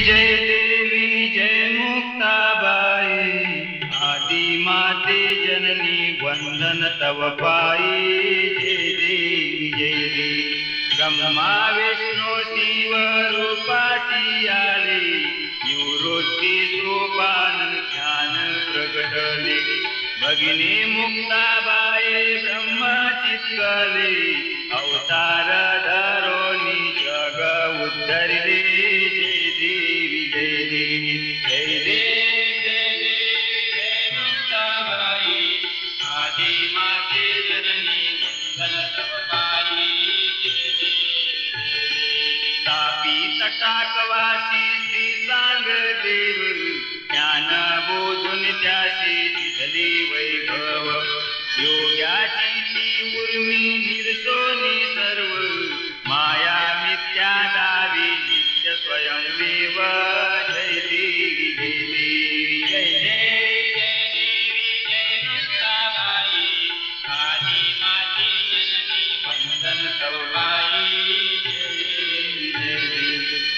जय देवी जय मुक्ताबाई, आदि माते जननी वंदन तव पाई। जय देवी जय देवी ब्रह्मा, विष्णू, शिव रूपाची आले निवृत्ती, सोपान, ध्यान प्रगटले भगिनी मुक्ताबाई ब्रह्माची कले अवतार, धरोनी, जग उद्धरले तटाकवासी श्री सांग देव, ज्ञान बोधून त्याशी दिसली वैभव. योग्याची ती उर्मी निर्सोनी सर्व, माया मिथ्या दावी नित्य स्वयंमेव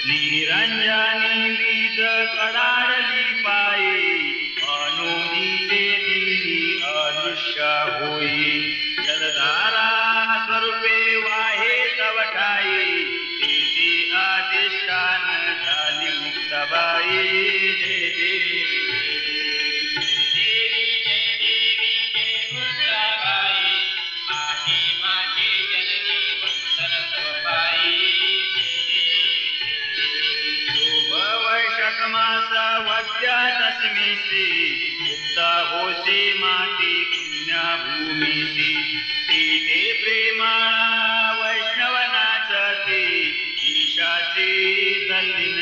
निरंजनी वीज कडाडली पायी अनुदिते दिली ी माति पुण्य भूमिश्री एते प्रेमाणा वैष्णव ईशासि तल्लिन